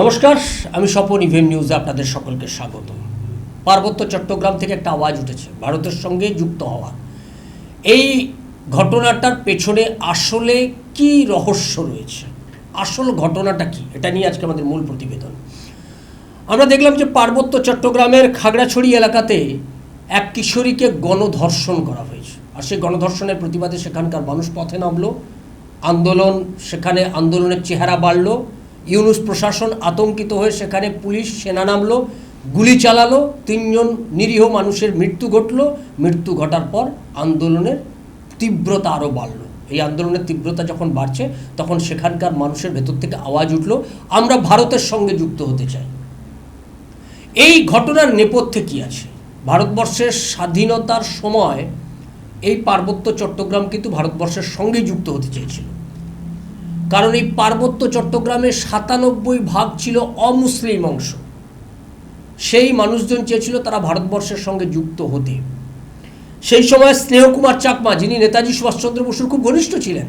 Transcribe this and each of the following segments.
নমস্কার, আমি স্বপন ইভেন নিউজে আপনাদের সকলকে স্বাগত। পার্বত্য চট্টগ্রাম থেকে একটা আওয়াজ উঠেছে, ভারতের সঙ্গে যুক্ত হওয়া। এই ঘটনাটার পেছনে আসলে কি রহস্য রয়েছে? আসল ঘটনাটা কি? এটা নিয়ে আজকে আমাদের মূল প্রতিবেদন। আমরা দেখলাম যে পার্বত্য চট্টগ্রামের খাগড়াছড়ি এলাকাতে এক কিশোরীকে গণধর্ষণ করা হয়েছে। আর সেই গণধর্ষণের প্রতিবাদে সেখানকার মানুষ পথে নামলো, আন্দোলন, সেখানে আন্দোলনের চেহারা বাড়লো ইউনুস প্রশাসন আতঙ্কিত হয়ে সেখানে পুলিশ, সেনা নামলো, গুলি চালালো, তিনজন নিরীহ মানুষের মৃত্যু ঘটলো। মৃত্যু ঘটার পর আন্দোলনের তীব্রতা আরও বাড়লো। এই আন্দোলনের তীব্রতা যখন বাড়ছে, তখন সেখানকার মানুষের ভেতর থেকে আওয়াজ উঠল, আমরা ভারতের সঙ্গে যুক্ত হতে চাই। এই ঘটনার নেপথ্যে কি আছে? ভারতবর্ষের স্বাধীনতার সময় এই পার্বত্য চট্টগ্রাম কিন্তু ভারতবর্ষের সঙ্গে যুক্ত হতে চেয়েছিল। কারণ এই পার্বত্য চট্টগ্রামের সাতানব্বই ভাগ ছিল অমুসলিম অংশ। সেই মানুষজন চেয়েছিল তারা ভারতবর্ষের সঙ্গে যুক্ত হতে। সেই সময় স্নেহকুমার চাকমা, যিনি নেতাজি সুভাষচন্দ্র বসুর খুব ঘনিষ্ঠ ছিলেন,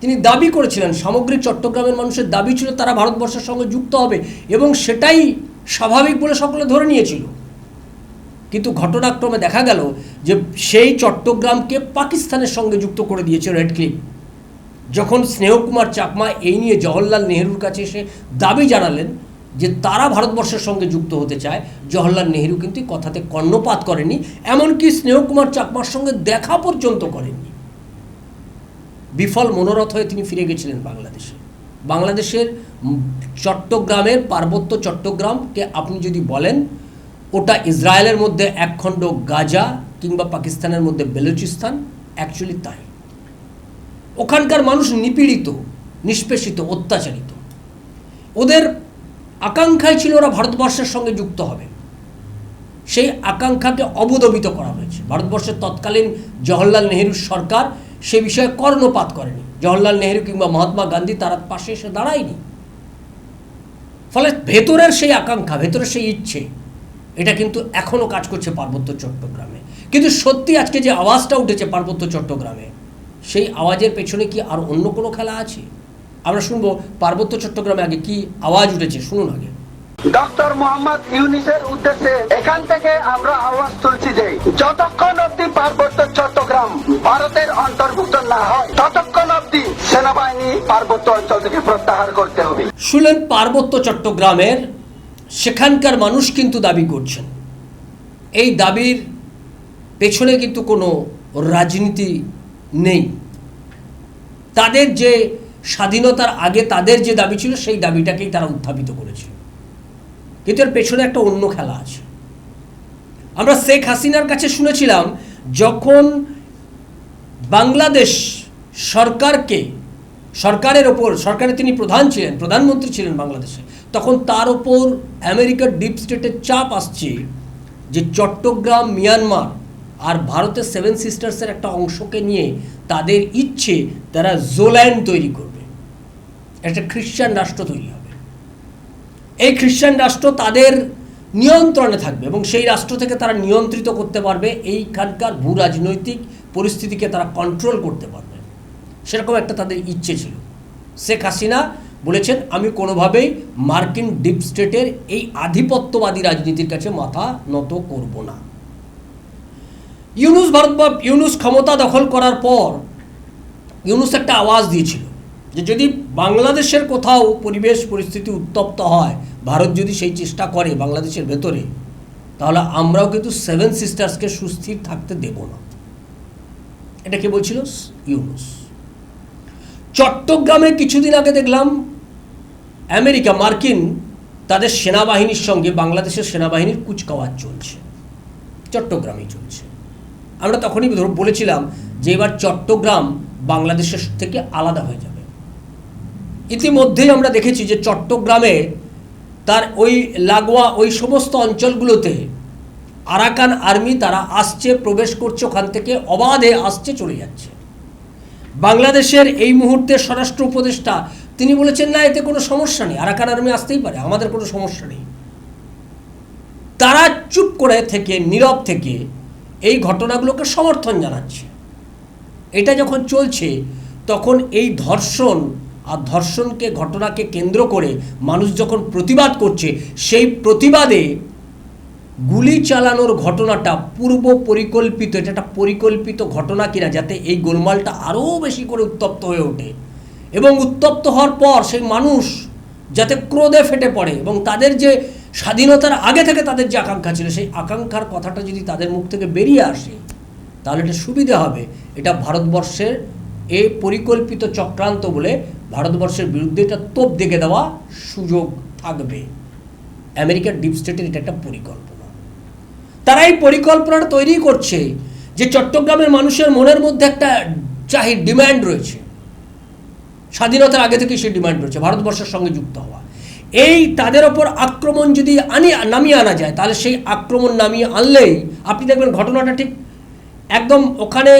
তিনি দাবি করেছিলেন, সামগ্রিক চট্টগ্রামের মানুষের দাবি ছিল তারা ভারতবর্ষের সঙ্গে যুক্ত হবে এবং সেটাই স্বাভাবিক বলে সকলে ধরে নিয়েছিল। কিন্তু ঘটনাক্রমে দেখা গেল যে সেই চট্টগ্রামকে পাকিস্তানের সঙ্গে যুক্ত করে দিয়েছে রেড ক্লিপ। যখন স্নেহকুমার চাকমা এই নিয়ে জওহরলাল নেহরুর কাছে এসে দাবি জানালেন যে তারা ভারতবর্ষের সঙ্গে যুক্ত হতে চায়, জওহরলাল নেহরু কিন্তু কথাতে কর্ণপাত করেনি এমনকি স্নেহকুমার চাকমার সঙ্গে দেখা পর্যন্ত করেননি। বিফল মনোরথ হয়ে তিনি ফিরে গেছিলেন বাংলাদেশে। বাংলাদেশের চট্টগ্রামের পার্বত্য চট্টগ্রামকে আপনি যদি বলেন, ওটা ইসরায়েলের মধ্যে একখণ্ড গাজা কিংবা পাকিস্তানের মধ্যে বেলুচিস্তান অ্যাকচুয়ালি তাই। ওখানকার মানুষ নিপীড়িত, নিষ্পেষিত, অত্যাচারিত। ওদের আকাঙ্ক্ষাই ছিল ওরা ভারতবর্ষের সঙ্গে যুক্ত হবে। সেই আকাঙ্ক্ষাকে অবদমিত করা হয়েছে। ভারতবর্ষের তৎকালীন জওহরলাল নেহরুর সরকার সে বিষয়ে কর্ণপাত করেনি। জওহরলাল নেহরু কিংবা মহাত্মা গান্ধী তার পাশে এসে দাঁড়ায়নি। ফলে ভেতরের সেই আকাঙ্ক্ষা, ভেতরের সেই ইচ্ছে, এটা কিন্তু এখনও কাজ করছে পার্বত্য চট্টগ্রামে। কিন্তু সত্যি আজকে যে আওয়াজটা উঠেছে পার্বত্য চট্টগ্রামে সেই আওয়াজের পেছনে কি আর অন্য কোনো খেলা আছে? আমরা শুনব পার্বত্য চট্টগ্রামে আগে কি আওয়াজ উঠেছে শুনুন আগে। ডক্টর মোহাম্মদ ইউনিসের উদ্দেশ্যে এখান থেকে আমরা আওয়াজ তুলছি যে যতক্ষণ অব্দি পার্বত্য চট্টগ্রাম ভারতের অন্তর্ভুক্ত না হয় ততক্ষণ অব্দি সেনাবাহিনী পার্বত্য অঞ্চল থেকে প্রত্যাহার করতে হবে। শুনলেন পার্বত্য চট্টগ্রামের সেখানকার মানুষ কিন্তু দাবি করছেন। এই দাবির পেছনে কিন্তু কোনো রাজনীতি নেই। তাদের যে স্বাধীনতার আগে তাদের যে দাবি ছিল, সেই দাবিটাকেই তারা উত্থাপিত করেছিল। কিন্তু এর পেছনে একটা অন্য খেলা আছে। আমরা শেখ হাসিনার কাছে শুনেছিলাম, যখন বাংলাদেশ সরকারকে, সরকারের ওপর সরকারে তিনি প্রধান ছিলেন, প্রধানমন্ত্রী ছিলেন বাংলাদেশে, তখন তার ওপর আমেরিকার ডিপ স্টেটের চাপ আসছে যে চট্টগ্রাম, মিয়ানমার আর ভারতের সেভেন সিস্টার্সের একটা অংশকে নিয়ে তাদের ইচ্ছে তারা জোল্যান্ড তৈরি করবে। একটা খ্রিশ্চান রাষ্ট্র তৈরি হবে। এই খ্রিশ্চান রাষ্ট্র তাদের নিয়ন্ত্রণে থাকবে এবং সেই রাষ্ট্র থেকে তারা নিয়ন্ত্রিত করতে পারবে, এইখানকার ভূ রাজনৈতিক পরিস্থিতিকে তারা কন্ট্রোল করতে পারবে। সেরকম একটা তাদের ইচ্ছে ছিল। শেখ হাসিনা বলেছেন, আমি কোনোভাবেই মার্কিন ডিপ স্টেটের এই আধিপত্যবাদী রাজনীতির কাছে মাথা নত করব না। ইউনুস ভারত বা ইউনুস ক্ষমতা দখল করার পর ইউনুস একটা আওয়াজ দিয়েছিল যে যদি বাংলাদেশের কোথাও পরিবেশ পরিস্থিতি উত্তপ্ত হয়, ভারত যদি সেই চেষ্টা করে বাংলাদেশের ভেতরে, তাহলে আমরাও কিন্তু সেভেন সিস্টার্সকে সুস্থির থাকতে দেব না। এটা কে বলছিল? ইউনুস। চট্টগ্রামে কিছুদিন আগে দেখলাম, আমেরিকা, মার্কিন তাদের সেনাবাহিনীর সঙ্গে বাংলাদেশের সেনাবাহিনীর কুচকাওয়াজ চলছে। চট্টগ্রামেই চলছে। আমরা তখনই বলেছিলাম যে এবার চট্টগ্রাম বাংলাদেশের থেকে আলাদা হয়ে যাবে। ইতিমধ্যেই আমরা দেখেছি যে চট্টগ্রামে তার ওই লাগোয়া ওই সমস্ত অঞ্চলগুলোতে আরাকান আর্মি তারা আসছে, প্রবেশ করছে, ওখান থেকে অবাধে আসছে, চলে যাচ্ছে। বাংলাদেশের এই মুহূর্তে স্বরাষ্ট্র উপদেষ্টা, তিনি বলেছেন, না, এতে কোনো সমস্যা নেই, আরাকান আর্মি আসতেই পারে, আমাদের কোনো সমস্যা নেই। তারা চুপ করে থেকে, নীরব থেকে এই ঘটনাগুলোকে সমর্থন জানাচ্ছে। এটা যখন চলছে, তখন এই ধর্ষণ আর ধর্ষণকে ঘটনাকে কেন্দ্র করে মানুষ যখন প্রতিবাদ করছে, সেই প্রতিবাদে গুলি চালানোর ঘটনাটা পূর্ব পরিকল্পিত এটা একটা পরিকল্পিত ঘটনা কিনা যাতে এই গোলমালটা আরও বেশি করে উত্তপ্ত হয়ে ওঠে। এবং উত্তপ্ত হওয়ার পর সেই মানুষ যাতে ক্রোধে ফেটে পড়ে এবং তাদের যে স্বাধীনতার আগে থেকে তাদের যে আকাঙ্ক্ষা ছিল, সেই আকাঙ্ক্ষার কথাটা যদি তাদের মুখ থেকে বেরিয়ে আসে, তাহলে এটা সুবিধা হবে। এটা ভারতবর্ষের এই পরিকল্পিত চক্রান্ত বলে ভারতবর্ষের বিরুদ্ধে এটা তোপ দেখে দেওয়া সুযোগ থাকবে। আমেরিকার ডিপ স্টেটের এটা একটা পরিকল্পনা। তারা এই পরিকল্পনাটা তৈরি করছে যে চট্টগ্রামের মানুষের মনের মধ্যে একটা চাহি ডিমান্ড রয়েছে। স্বাধীনতার আগে থেকে সেই ডিমান্ড রয়েছে। ভারতবর্ষের সঙ্গে যুক্ত হওয়া। এই তাদের ওপর আক্রমণ যদি আনি, নামিয়ে আনা যায়, তাহলে সেই আক্রমণ নামিয়ে আনলেই, আপনি দেখবেন ঘটনাটা ঠিক একদম ওখানে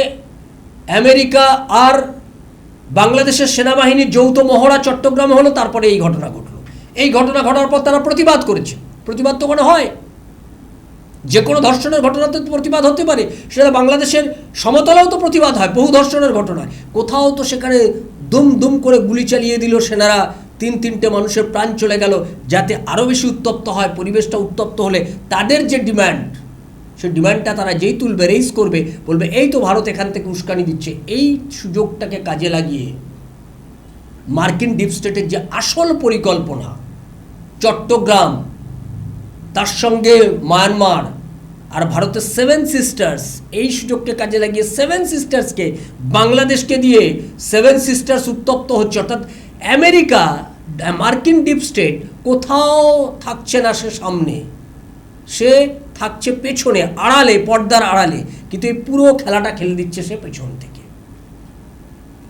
আমেরিকা আর বাংলাদেশের সেনাবাহিনীর যৌথ মহড়া চট্টগ্রামে হলো, তারপরে এই ঘটনা ঘটলো। এই ঘটনা ঘটার পর তারা প্রতিবাদ করেছে। প্রতিবাদ তো ওখানে হয়। যে কোনো ধর্ষণের ঘটনাতে প্রতিবাদ হতে পারে। সেটা বাংলাদেশের সমতলেও তো প্রতিবাদ হয়, বহু ধর্ষণের ঘটনায় কোথাও তো সেখানে দুম দুম করে গুলি চালিয়ে দিল সেনারা তিন তিনটে মানুষের প্রাণ চলে গেল যাতে আরও বেশি উত্তপ্ত হয়, পরিবেশটা উত্তপ্ত হলে তাদের যে ডিমান্ড, সে ডিমান্ডটা তারা যেই তুলবে রেইজ করবে, বলবে, এই তো ভারত এখান থেকে উস্কানি দিচ্ছে। এই সুযোগটাকে কাজে লাগিয়ে মার্কিন ডিপ স্টেটের যে আসল পরিকল্পনা, চট্টগ্রাম, তার সঙ্গে মায়ানমার আর ভারতের সেভেন সিস্টার্স এই সুযোগকে কাজে লাগিয়ে সেভেন সিস্টার্সকে বাংলাদেশকে দিয়ে সেভেন সিস্টার্স উত্তপ্ত হচ্ছে। অর্থাৎ আমেরিকা মার্কিন ডিপ স্টেট কোথাও থাকছে না সে সামনে। সে থাকছে পেছনে, আড়ালে, পর্দার আড়ালে। কিন্তু এই পুরো খেলাটা খেলে দিচ্ছে সে পেছন থেকে।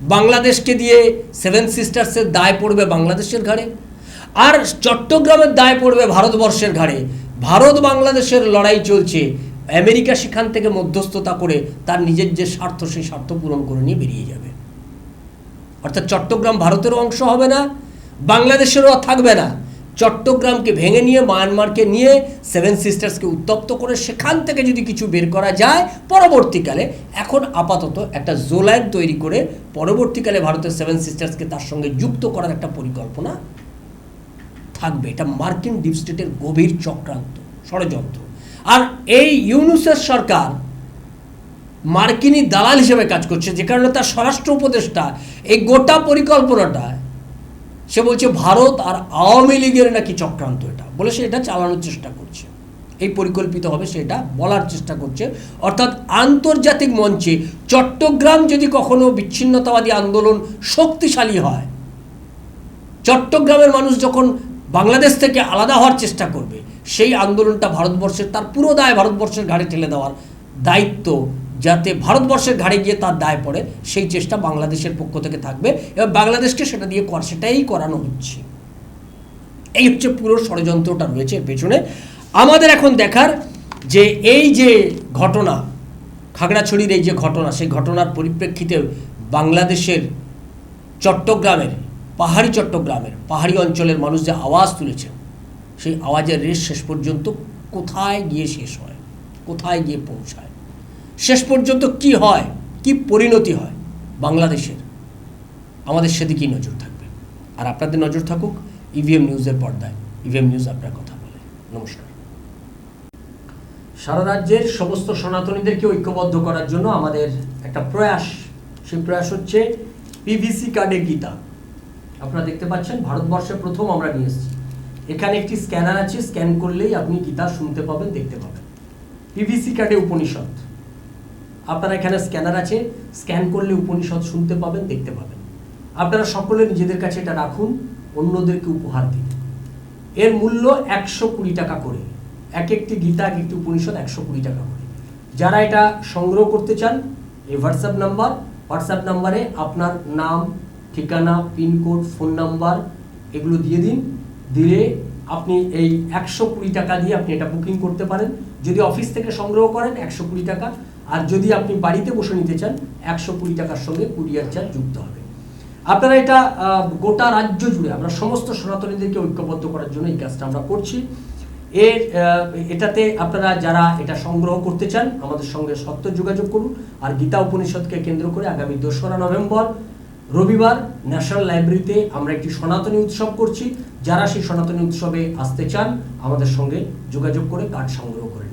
বাংলাদেশকে দিয়ে সেভেন সিস্টার্সের দায় পড়বে বাংলাদেশের ঘাড়ে। আর চট্টগ্রামের দায় পড়বে ভারতবর্ষের ঘাড়ে। ভারত বাংলাদেশের লড়াই চলছে। আমেরিকা সেখান থেকে মধ্যস্থতা করে তার নিজের যে স্বার্থ, সেই স্বার্থ পূরণ করে নিয়ে বেরিয়ে যাবে। অর্থাৎ চট্টগ্রাম ভারতেরও অংশ হবে না বাংলাদেশেরও থাকবে না। চট্টগ্রামকে ভেঙে নিয়ে, মায়ানমারকে নিয়ে সেভেন সিস্টার্সকে উত্তপ্ত করে সেখান থেকে যদি কিছু বের করা যায়, পরবর্তীকালে এখন আপাতত একটা জোলাইন তৈরি করে পরবর্তীকালে ভারতের সেভেন সিস্টার্সকে তার সঙ্গে যুক্ত করার একটা পরিকল্পনা থাকবে। এটা মার্কিন ডিপ স্টেটের গভীর চক্রান্ত, ষড়যন্ত্র। আর এই ইউনুসের সরকার মার্কিনী দালাল হিসেবে কাজ করছে, যে কারণে তার স্বরাষ্ট্র উপদেষ্টা এই গোটা পরিকল্পনাটা সে বলছে, ভারত আর আওয়ামী লীগের নাকি চক্রান্ত এটা? বলে সে এটা চালানোর চেষ্টা করছে। এই পরিকল্পিত হবে সেটা বলার চেষ্টা করছে। অর্থাৎ আন্তর্জাতিক মঞ্চে চট্টগ্রাম যদি কখনো বিচ্ছিন্নতাবাদী আন্দোলন শক্তিশালী হয়, চট্টগ্রামের মানুষ যখন বাংলাদেশ থেকে আলাদা হওয়ার চেষ্টা করবে, সেই আন্দোলনটা ভারতবর্ষের, তার পুরো দায় ভারতবর্ষের ঘাড়ে ঠেলে দেওয়ার দায়িত্ব যাতে ভারতবর্ষের ঘাড়ে গিয়ে তার দায় পড়ে, সেই চেষ্টা বাংলাদেশের পক্ষ থেকে থাকবে এবং বাংলাদেশকে সেটা দিয়ে কর, সেটাই করানো হচ্ছে। এই হচ্ছে পুরো ষড়যন্ত্রটা রয়েছে পেছনে। আমাদের এখন দেখার যে এই যে ঘটনা, খাগড়াছড়ির এই যে ঘটনা, সেই ঘটনার পরিপ্রেক্ষিতে বাংলাদেশের চট্টগ্রামের, পাহাড়ি চট্টগ্রামের, পাহাড়ি অঞ্চলের মানুষ যে আওয়াজ তুলেছে, সেই আওয়াজের রেশ শেষ পর্যন্ত কোথায় গিয়ে শেষ হয়? কোথায় গিয়ে পৌঁছায়? শেষ পর্যন্ত কি হয়? কি পরিণতি হয়? বাংলাদেশের। আমাদের সেদিকেই নজর থাকবে। আর আপনাদের নজর থাকুক ইভিএম নিউজের পর্দায়। ইভিএম নিউজ আপনার কথা বলে। নমস্কার। সারা রাজ্যের সমস্ত সনাতনীদেরকে ঐক্যবদ্ধ করার জন্য আমাদের একটা প্রয়াস। সেই প্রয়াস হচ্ছে পিভিসি কার্ডে গীতা। আপনারা দেখতে পাচ্ছেন, ভারতবর্ষে প্রথম আমরা নিয়ে এসেছি। এখানে একটি স্ক্যানার আছে স্ক্যান করলেই আপনি গীতা শুনতে পাবেন, দেখতে পাবেন। পিভিসি কার্ডে উপনিষদ। আপনারা এখানে স্ক্যানার আছে স্ক্যান করলে উপনিষদ শুনতে পাবেন, দেখতে পাবেন। আপনারা সকলে নিজেদের কাছে এটা রাখুন, অন্যদেরকে উপহার দিন। এর মূল্য একশো কুড়ি টাকা করে। এক একটি গীতা, এক একটি উপনিষদ একশো কুড়ি টাকা করে। যারা এটা সংগ্রহ করতে চান, এই হোয়াটসঅ্যাপ নাম্বার হোয়াটসঅ্যাপ নাম্বারে আপনার নাম, ঠিকানা পিনকোড ফোন নাম্বার এগুলো দিয়ে দিন। দিলে আপনি এই একশো কুড়ি টাকা দিয়ে আপনি এটা বুকিং করতে পারেন। যদি অফিস থেকে সংগ্রহ করেন, একশো কুড়ি টাকা। আর যদি আপনি বাড়িতে বসে নিতে চান, একশো কুড়ি টাকার সঙ্গে কুরিয়ার চার্জ যুক্ত হবে। আপনারা এটা গোটা রাজ্য জুড়ে, আমরা সমস্ত সনাতনীদেরকে ঐক্যবদ্ধ করার জন্য এই কাজটা আমরা করছি। এর এটাতে আপনারা যারা এটা সংগ্রহ করতে চান, আমাদের সঙ্গে সত্য যোগাযোগ করুন। আর গীতা উপনিষদকে কেন্দ্র করে আগামী দোসরা নভেম্বর রবিবার ন্যাশনাল লাইব্রেরিতে আমরা একটি সনাতনী উৎসব করছি। যারা সেই সনাতনী উৎসবে আসতে চান, আমাদের সঙ্গে যোগাযোগ করে কার্ড সংগ্রহ করে নিন।